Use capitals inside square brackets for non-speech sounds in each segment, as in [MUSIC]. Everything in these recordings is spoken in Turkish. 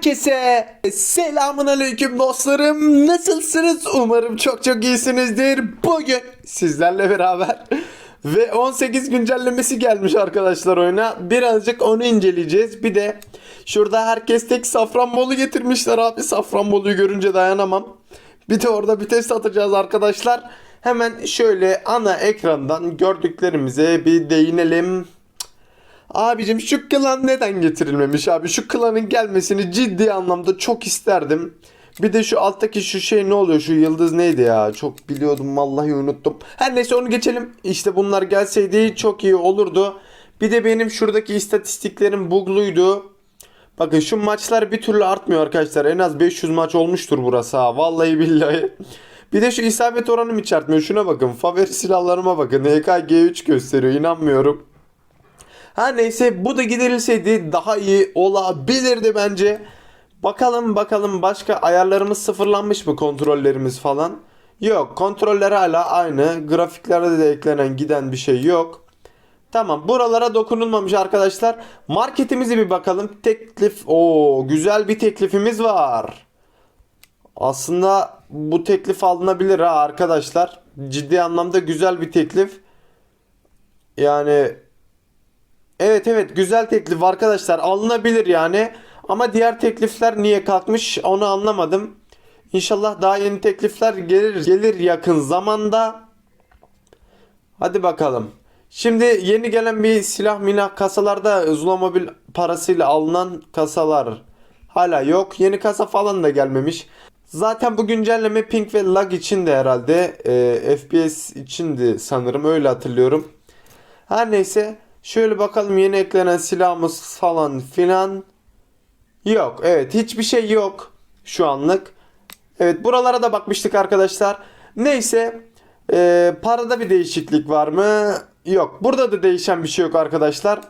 Herkese selamun aleyküm dostlarım. Nasılsınız? Umarım çok çok iyisinizdir. Bugün sizlerle beraber [LAUGHS] ve 18 güncellemesi gelmiş arkadaşlar oyuna. Birazcık onu inceleyeceğiz. Bir de şurada herkes tek safranbolu getirmişler abi. Safranbolu'yu görünce dayanamam. Bir de orada bir test atacağız arkadaşlar. Hemen şöyle ana ekrandan gördüklerimize bir değinelim. Abicim şu klan neden getirilmemiş abi? Şu klanın gelmesini ciddi anlamda çok isterdim. Bir de şu alttaki şu şey ne oluyor? Şu yıldız neydi ya? Çok biliyordum vallahi unuttum. Her neyse onu geçelim. İşte bunlar gelseydi çok iyi olurdu. Bir de benim şuradaki istatistiklerim bugluydu. Bakın şu maçlar bir türlü artmıyor arkadaşlar. En az 500 maç olmuştur burası ha. Vallahi billahi. Bir de şu isabet oranım hiç artmıyor. Şuna bakın. Favori silahlarıma bakın. HK-G3 gösteriyor. İnanmıyorum. Ha neyse bu da giderilseydi daha iyi olabilirdi bence. Bakalım bakalım başka ayarlarımız sıfırlanmış mı kontrollerimiz falan. Yok kontroller hala aynı. Grafiklerde de eklenen giden bir şey yok. Tamam buralara dokunulmamış arkadaşlar. Marketimize bir bakalım. Teklif o güzel bir teklifimiz var. Aslında bu teklif alınabilir ha arkadaşlar. Ciddi anlamda güzel bir teklif. Yani Evet evet güzel teklif arkadaşlar alınabilir yani. Ama diğer teklifler niye kalkmış onu anlamadım. İnşallah daha yeni teklifler gelir gelir yakın zamanda. Hadi bakalım. Şimdi yeni gelen bir silah milah kasalarda Zulamobil parasıyla alınan kasalar hala yok. Yeni kasa falan da gelmemiş. Zaten bu güncelleme ping ve lag için de herhalde e, FPS içindi sanırım öyle hatırlıyorum. Her neyse şöyle bakalım yeni eklenen silahımız falan filan. Yok evet hiçbir şey yok şu anlık. Evet buralara da bakmıştık arkadaşlar. Neyse e, parada bir değişiklik var mı? Yok burada da değişen bir şey yok arkadaşlar.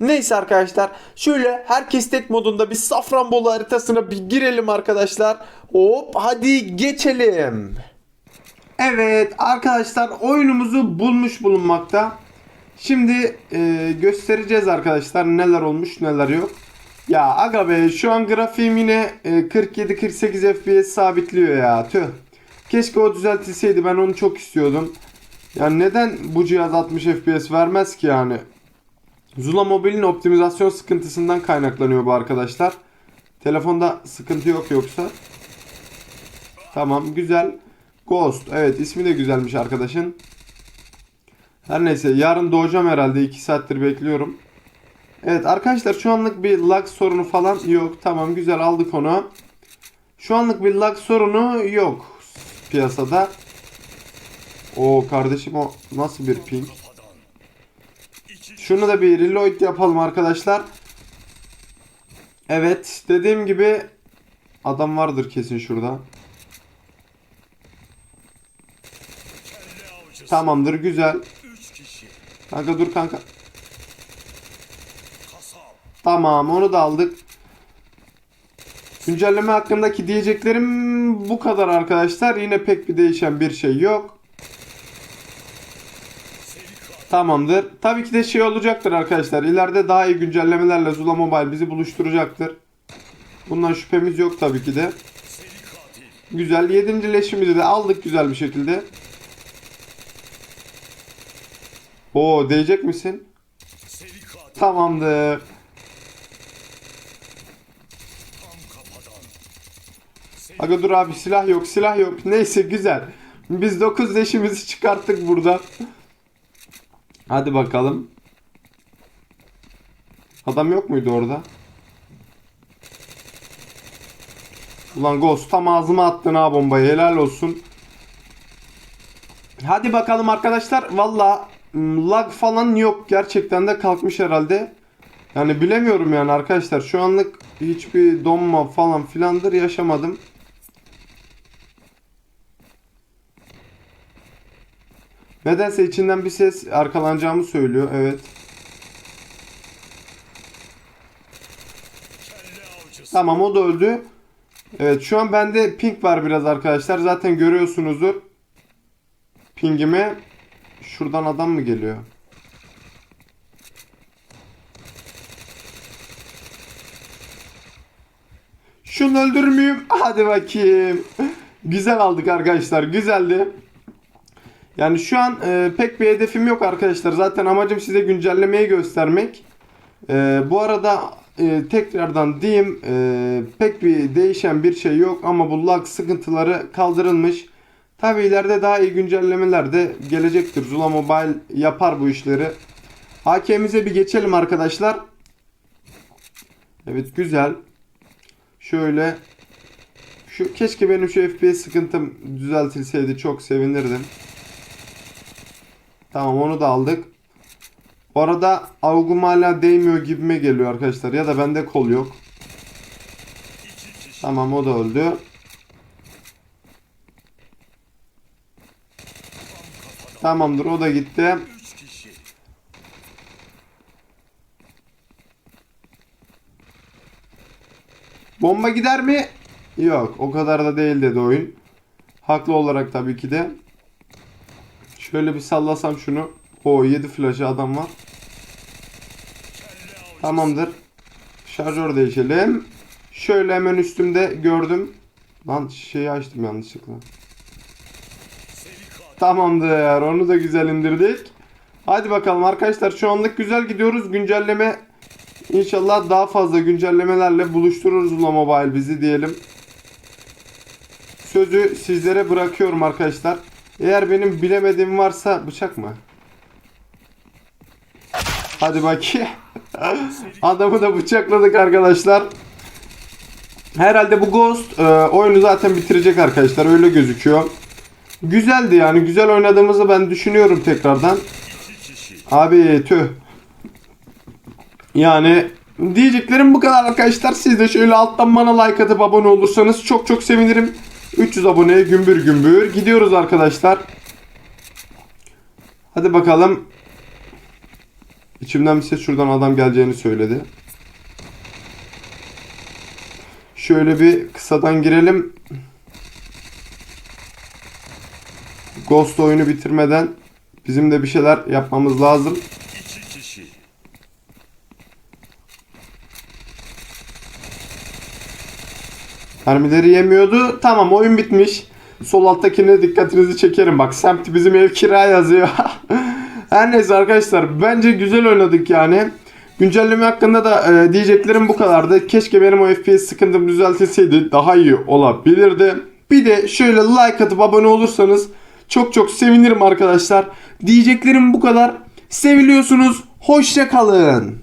Neyse arkadaşlar şöyle herkes tek modunda bir Safranbolu haritasına bir girelim arkadaşlar. Hop hadi geçelim. Evet arkadaşlar oyunumuzu bulmuş bulunmakta. Şimdi e, göstereceğiz arkadaşlar neler olmuş neler yok. Ya aga be şu an grafiğim yine e, 47-48 FPS sabitliyor ya tüh. Keşke o düzeltilseydi ben onu çok istiyordum. Yani neden bu cihaz 60 FPS vermez ki yani? Zula Mobile'in optimizasyon sıkıntısından kaynaklanıyor bu arkadaşlar. Telefonda sıkıntı yok yoksa. Tamam güzel. Ghost evet ismi de güzelmiş arkadaşın. Her neyse yarın doğacağım herhalde 2 saattir bekliyorum. Evet arkadaşlar şu anlık bir lag sorunu falan yok. Tamam güzel aldık onu. Şu anlık bir lag sorunu yok piyasada. O kardeşim o nasıl bir ping? Şunu da bir reload yapalım arkadaşlar. Evet dediğim gibi adam vardır kesin şurada. Tamamdır güzel. Kanka dur kanka. Tamam onu da aldık. Güncelleme hakkındaki diyeceklerim bu kadar arkadaşlar. Yine pek bir değişen bir şey yok. Tamamdır. Tabii ki de şey olacaktır arkadaşlar. İleride daha iyi güncellemelerle Zula Mobile bizi buluşturacaktır. Bundan şüphemiz yok tabii ki de. Güzel. Yedinci leşimizi de aldık güzel bir şekilde. Oo değecek misin? Tamamdır. Aga dur abi silah yok silah yok. Neyse güzel. Biz 9 leşimizi çıkarttık burada. Hadi bakalım. Adam yok muydu orada? Ulan Ghost tam ağzıma attın ha bombayı helal olsun. Hadi bakalım arkadaşlar. Valla lag falan yok. Gerçekten de kalkmış herhalde. Yani bilemiyorum yani arkadaşlar. Şu anlık hiçbir donma falan filandır yaşamadım. Nedense içinden bir ses arkalanacağımı söylüyor. Evet. Tamam o da öldü. Evet şu an bende ping var biraz arkadaşlar. Zaten görüyorsunuzdur. Pingime. Şuradan adam mı geliyor? Şunu öldürür müyüm? Hadi bakayım. Güzel aldık arkadaşlar. Güzeldi. Yani şu an e, pek bir hedefim yok arkadaşlar. Zaten amacım size güncellemeyi göstermek. E, bu arada e, tekrardan diyeyim e, pek bir değişen bir şey yok ama bu lag sıkıntıları kaldırılmış. Tabi ileride daha iyi güncellemeler de gelecektir. Zula Mobile yapar bu işleri. HK'mize bir geçelim arkadaşlar. Evet güzel. Şöyle şu keşke benim şu FPS sıkıntım düzeltilseydi çok sevinirdim. Tamam onu da aldık. Bu arada avgum hala değmiyor gibime geliyor arkadaşlar. Ya da bende kol yok. Tamam o da öldü. Tamamdır o da gitti. Bomba gider mi? Yok o kadar da değil dedi oyun. Haklı olarak tabii ki de. Şöyle bir sallasam şunu. O 7 flash'ı adam var. Tamamdır. Şarjör değişelim. Şöyle hemen üstümde gördüm. Lan şeyi açtım yanlışlıkla. Tamamdır. Onu da güzel indirdik. Hadi bakalım arkadaşlar şu anlık güzel gidiyoruz. Güncelleme İnşallah daha fazla güncellemelerle buluştururuz Ula Mobile bizi diyelim. Sözü sizlere bırakıyorum arkadaşlar. Eğer benim bilemediğim varsa bıçak mı? Hadi bakayım. [LAUGHS] Adamı da bıçakladık arkadaşlar. Herhalde bu Ghost e, oyunu zaten bitirecek arkadaşlar. Öyle gözüküyor. Güzeldi yani. Güzel oynadığımızı ben düşünüyorum tekrardan. Abi tüh. Yani diyeceklerim bu kadar arkadaşlar. Siz de şöyle alttan bana like atıp abone olursanız çok çok sevinirim. 300 aboneye gümbür gümbür gidiyoruz arkadaşlar. Hadi bakalım. İçimden bir ses şuradan adam geleceğini söyledi. Şöyle bir kısadan girelim. Ghost oyunu bitirmeden bizim de bir şeyler yapmamız lazım. Mermileri yemiyordu. Tamam oyun bitmiş. Sol alttakine dikkatinizi çekerim. Bak semt bizim ev kira yazıyor. [LAUGHS] Her neyse arkadaşlar bence güzel oynadık yani. Güncelleme hakkında da e, diyeceklerim bu kadardı. Keşke benim o FPS sıkıntım düzeltilseydi daha iyi olabilirdi. Bir de şöyle like atıp abone olursanız çok çok sevinirim arkadaşlar. Diyeceklerim bu kadar. Seviliyorsunuz. Hoşça kalın.